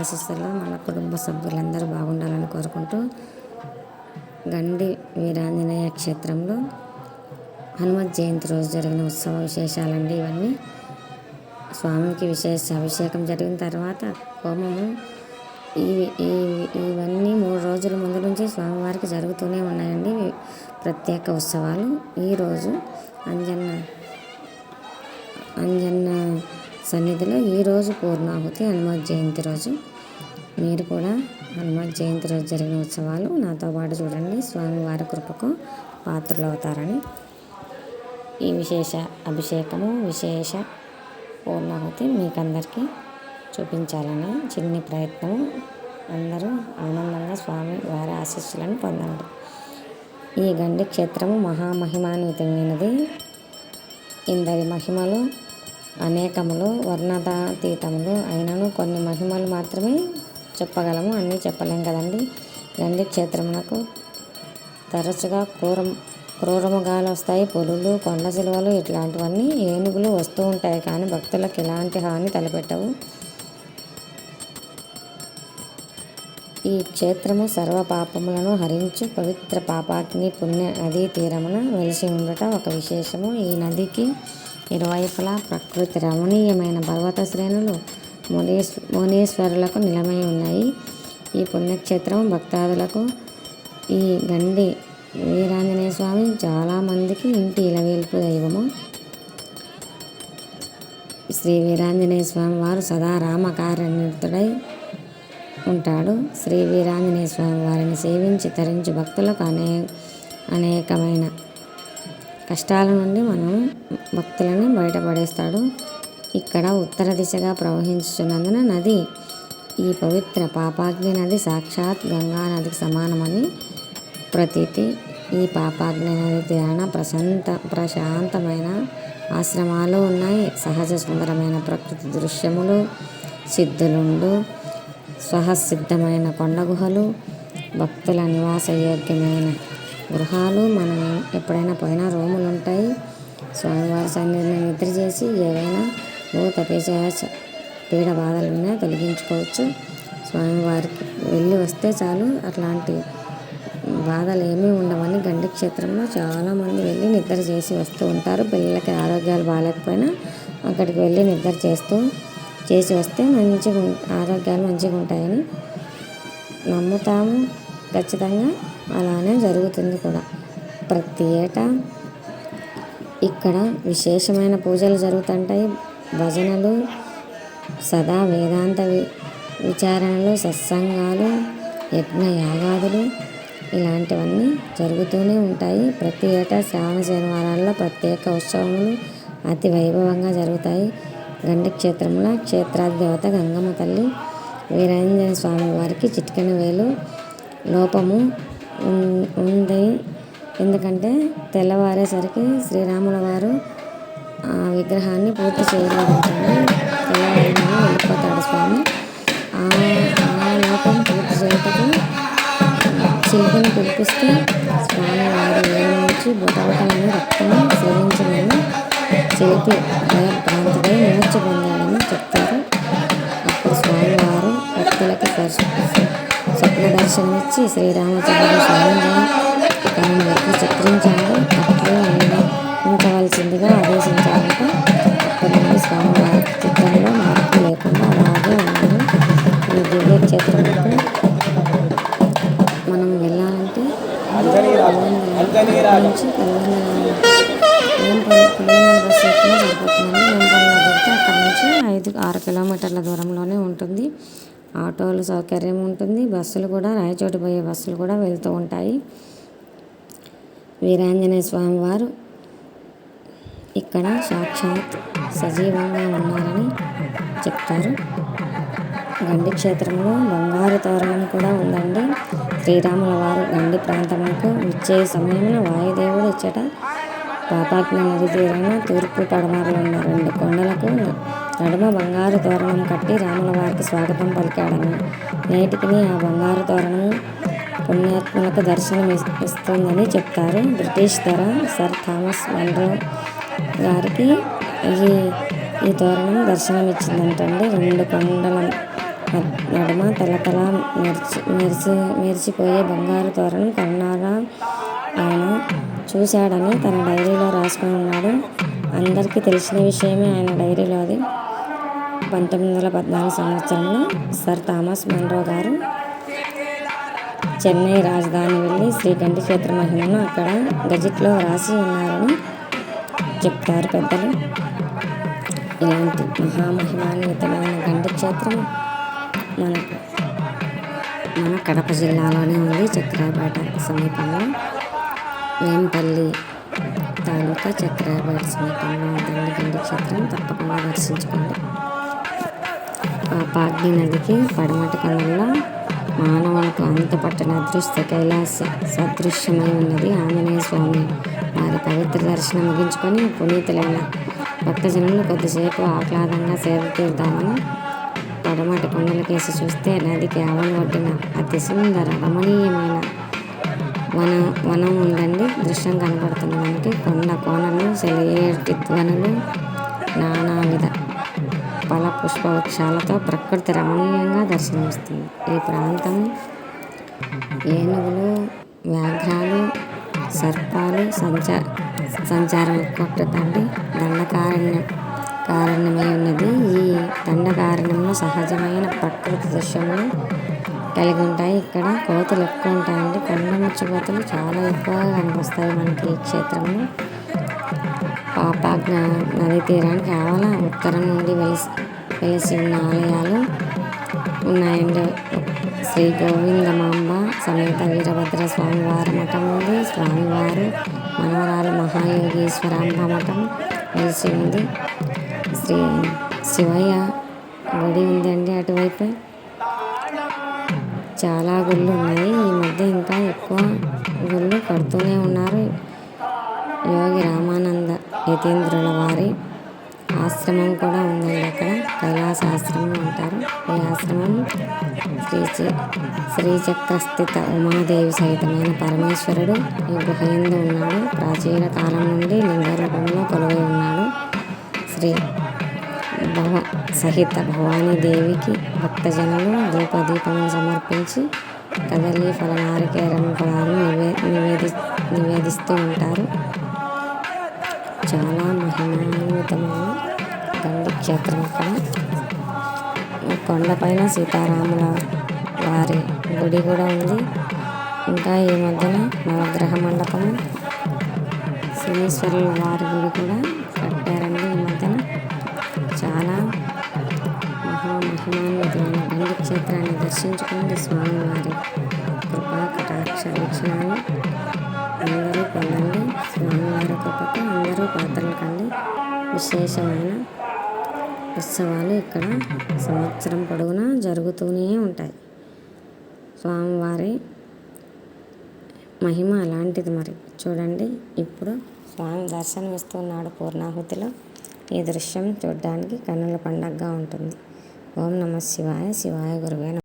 ఆశీస్సులు మన కుటుంబ సభ్యులందరూ బాగుండాలని కోరుకుంటూ గండి వీరాంజనేయ క్షేత్రంలో హనుమత్ జయంతి రోజు జరిగిన ఉత్సవ విశేషాలండి ఇవన్నీ. స్వామికి విశేష అభిషేకం జరిగిన తర్వాత హోమము. ఇవి ఈ- ఇవన్నీ మూడు రోజుల ముందు నుంచి స్వామివారికి జరుగుతూనే ఉన్నాయండి ప్రత్యేక ఉత్సవాలు. ఈరోజు అంజన్న అంజన్న సన్నిధిలో ఈరోజు పూర్ణాహుతి హనుమత్ జయంతి రోజు. మీరు కూడా హనుమాన్ జయంతి రోజు జరిగిన ఉత్సవాలు నాతో పాటు చూడండి. స్వామివారి కృపకు పాత్రలు అవుతారని. ఈ విశేష అభిషేకము విశేష పూర్ణాహుతి మీకందరికీ చూపించాలని చిన్ని ప్రయత్నం అందరూ ఆనందంగా స్వామి వారి ఆశీస్సులను పొందండి. ఈ గండి క్షేత్రము మహామహిమాన్వితమైనది. ఇందరి మహిమలు అనేకములు వర్ణతాతీతములు అయినను కొన్ని మహిమలు మాత్రమే చెప్పగలము అన్నీ చెప్పలేం కదండి. గండి క్షేత్రమునకు తరచుగా క్రూరం క్రూరముగాలు వస్తాయి పులులు కొండ సిలువలు ఇట్లాంటివన్నీ ఏనుగులు వస్తూ ఉంటాయి కానీ భక్తులకు ఎలాంటి హాని తలపెట్టవు. ఈ క్షేత్రము సర్వ పాపములను హరించు పవిత్ర పాపాగ్ని పుణ్య నదీ తీరమున వెలిసి ఉండట ఒక విశేషము. ఈ నదికి ఇరువైపులా ప్రకృతి రమణీయమైన పర్వత శ్రేణులు మునీశ్వ మునీశ్వరులకు నిలమై ఉన్నాయి. ఈ పుణ్యక్షేత్రం భక్తాదులకు ఈ గండి వీరాంజనేయ స్వామి చాలామందికి ఇంటి ఇలవేల్పు దైవము. శ్రీ వీరాంజనేయ స్వామి వారు సదా రామకార్యనిరతుడై ఉంటాడు. శ్రీ వీరాంజనేయ స్వామి వారిని సేవించి తరించి భక్తులకు అనే అనేకమైన కష్టాల నుండి మనం భక్తులను బయటపడేస్తాడు. ఇక్కడ ఉత్తర దిశగా ప్రవహించుతున్నందున నది ఈ పవిత్ర పాపాగ్ని నది సాక్షాత్ గంగా నదికి సమానమని ప్రతీతి. ఈ పాపాగ్ని నది తీరాన ప్రశాంత ప్రశాంతమైన ఆశ్రమాలు ఉన్నాయి. సహజ సుందరమైన ప్రకృతి దృశ్యములు సిద్ధులుండు స్వహసిద్ధమైన కొండ గుహలు భక్తుల నివాసయోగ్యమైన గృహాలు. మనం ఎప్పుడైనా పోయినా రూములు ఉంటాయి స్వామివారి సన్నిధిని నిద్ర చేసి ఏవైనా భూత పిశాచ పీడ బాధలున్నా తొలగించుకోవచ్చు. స్వామివారికి వెళ్ళి వస్తే చాలు. అట్లాంటి బాధలు ఏమీ ఉండవని గండి క్షేత్రంలో చాలామంది వెళ్ళి నిద్ర చేసి వస్తూ ఉంటారు. పిల్లలకి ఆరోగ్యాలు బాగాలేకపోయినా అక్కడికి వెళ్ళి నిద్ర చేస్తూ చేసి వస్తే మంచిగా ఆరోగ్యాలు మంచిగా ఉంటాయని నమ్ముతాము. ఖచ్చితంగా అలానే జరుగుతుంది కూడా. ప్రతి ఏటా ఇక్కడ విశేషమైన పూజలు జరుగుతుంటాయి. భజనలు సదా వేదాంత విచారణలు సత్సంగాలు యజ్ఞ యాగాదులు ఇలాంటివన్నీ జరుగుతూనే ఉంటాయి. ప్రతి ఏటా శ్రావణ శనివారాల్లో ప్రత్యేక ఉత్సవములు అతి వైభవంగా జరుగుతాయి. గండి క్షేత్రంలో క్షేత్రాధిదేవత గంగమ్మ తల్లి వీరాంజనేయ స్వామి వారికి చిటికెన వేలు లోపము ఉంది. ఎందుకంటే తెల్లవారేసరికి శ్రీరాముల వారు విగ్రహాన్ని పూర్తి చేయలేదంటండి తెల్లవారిని వెళ్ళిపోతాడు స్వామి. ఆ లోపం పూర్తి చేయటకు శిల్పిని పిలిపిస్తే స్వామి వారి నుంచి బుటబుటలను రక్తము సేవించమని శిల్పి భయభ్రాంతుడై మూర్ఛ పొందాడని చెప్తారు. అప్పుడు స్వామివారు భక్తులకు స్వప్న దర్శనమిచ్చి శ్రీరామచంద్రుడు స్వామి తనను ఎట్లు చిత్రించారు ఈ దివ్య క్షేత్రంలో మనం వెళ్ళాలంటే నుంచి బస్సు ఎక్కినా సరిపోతుందండి అక్కడ నుంచి ఐదు ఆరు కిలోమీటర్ల దూరంలోనే ఉంటుంది. ఆటోలు సౌకర్యం ఉంటుంది. బస్సులు కూడా రాయచోటి పోయే బస్సులు కూడా వెళ్తూ ఉంటాయి. వీరాంజనేయ స్వామి వారు ఇక్కడ సాక్షాత్ సజీవంగా ఉన్నారని చెప్తారు. గండి క్షేత్రంలో బంగారు తోరణం కూడా ఉందండి. శ్రీరాముల వారు గండి ప్రాంతములకు వచ్చే సమయంలో వాయుదేవుడు ఇచ్చట పాపాగ్ని నది తీరాన తూర్పు పడమరలు ఉన్న రెండు కొండలకు నడుమ బంగారు తోరణం కట్టి రాముల వారికి స్వాగతం పలికాడని నేటికి ఆ బంగారు తోరణం పుణ్యాత్మలకు దర్శనం ఇస్తుందని చెప్తారు. బ్రిటిష్ ధర సర్ థామస్ మన్రో గారికి ఈ ఈ తోరణం దర్శనం ఇచ్చిందంటండి రెండు కొండల నడుమ తలతల మెరిచి మెరిసి మెరిసిపోయే బంగారు తోరణం కన్నారా ఆయన చూశాడని తన డైరీలో రాసుకుని ఉన్నాడు. అందరికీ తెలిసిన విషయమే ఆయన డైరీలో అది. పంతొమ్మిది వందల పద్నాలుగు సంవత్సరంలో సర్ థామస్ మన్రో గారు చెన్నై రాజధాని వెళ్ళి శ్రీకంఠ క్షేత్ర మహిమను అక్కడ గజెట్లో రాసి ఉన్నారని చెప్తారు పెద్దలు. ఇలాంటి మహామహిమాన్వితమైన గంట క్షేత్రం మనకు మన కడప జిల్లాలోనే ఉంది చక్రాపేట సమీపంలో. వేంపల్లి తాలూకా చక్రాపేట సమీపంలో ఉందండి. గండి క్షేత్రం. తప్పకుండా దర్శించుకోండి. పాగ్ని నదికి పడమటి కొండల్లో మానవులకు అంతుపట్టని అదృష్ట కైలాస సదృశ్యమై ఉన్నది ఆంజనేయ స్వామి. వారి పవిత్ర దర్శనం ముగించుకొని పునీతులైన భక్తజనులు కొద్దిసేపు ఆహ్లాదంగా సేవ తీరుతామని పడమటి కొండలకేసి చూస్తే నదికి కేవలం ఒడ్డున అతి సుందర రమణీయమైన వన వనం ఉందండి. దృశ్యం కనబడుతుంది మనకి కొండ కోనలు సెలయేటి ధ్వనులు నానావిధ పల పుష్ప వృక్షాలతో ప్రకృతి రమణీయంగా దర్శనమిస్తుంది. ఈ ప్రాంతం ఏనుగులు వ్యాఘ్రాలు సర్పాలు సంచార సంచారం ఎక్కువ దండకారణ్యం కారణమై ఉన్నది. ఈ దండకారణ్యంలో సహజమైన ప్రకృతి దృశ్యములు కలిగి ఉంటాయి. ఇక్కడ కోతులు ఎక్కువ ఉంటాయండి. కొండ ముచ్చి కోతులు చాలా ఎక్కువగా కనిపిస్తాయి మనకి ఈ క్షేత్రంలో పాపాజ్ఞ నది తీరానికి కేవలం ఉత్తరం నుండి వెలిసి వెలిసి ఉన్న ఆలయాలు ఉన్నాయండి. శ్రీ గోవిందమాంబ సమేత వీరభద్ర స్వామివారి మఠం ఉంది. స్వామివారు మనవరాలు మహాయోగీశ్వరాంబ మఠం వెలిసి ఉంది. శ్రీ శివయ్య గుడి ఉందండి అటువైపు. చాలా గుళ్ళు ఉన్నాయి. ఈ మధ్య ఇంకా ఎక్కువ గుళ్ళు కడుతూనే ఉన్నారు. యోగి రామానంద యతీంద్రుల వారి ఆశ్రమం కూడా ఉందండి అక్కడ. కైలాస ఆశ్రమం అంటారు. ఈ ఆశ్రమం శ్రీ శ్రీచక్రస్థిత ఉమాదేవి సహితమైన పరమేశ్వరుడు ఈ గుహ ఉన్నాడు. ప్రాచీన కాలం నుండి లింగ రూపంలో కొలువై ఉన్నాడు. శ్రీ భవ సహిత భవానీదేవికి భక్తజనులు ధూపదీపములు సమర్పించి కదలి ఫల నారికేరం ఫలాలు నివే నివేది నివేదిస్తూ ఉంటారు. చాలా మహిమాన్వితమైన గండి క్షేత్రం ఇక్కడ కొండపైన సీతారాముల వారి గుడి కూడా ఉంది. ఇంకా ఈ మధ్యన నవగ్రహ మండపం శ్రీశ్వరుల వారి గుడి కూడా మహామహిమాన్వితమైన గండి క్షేత్రాన్ని దర్శించుకుంది స్వామివారి కృపా కటాక్ష విక్షణాలు. అందరూ పొందండి. స్వామివారి కృపకు అందరూ పాత్రలు కండి. విశేషమైన ఉత్సవాలు ఇక్కడ సంవత్సరం పొడవునా జరుగుతూనే ఉంటాయి. స్వామివారి మహిమ అలాంటిది మరి. చూడండి ఇప్పుడు స్వామి దర్శనం ఇస్తున్నాడు పూర్ణాహుతిలో. ఈ దృశ్యం చూడడానికి కన్నుల పండగగా ఉంటుంది. ఓం నమ శివాయ శివాయ గురువే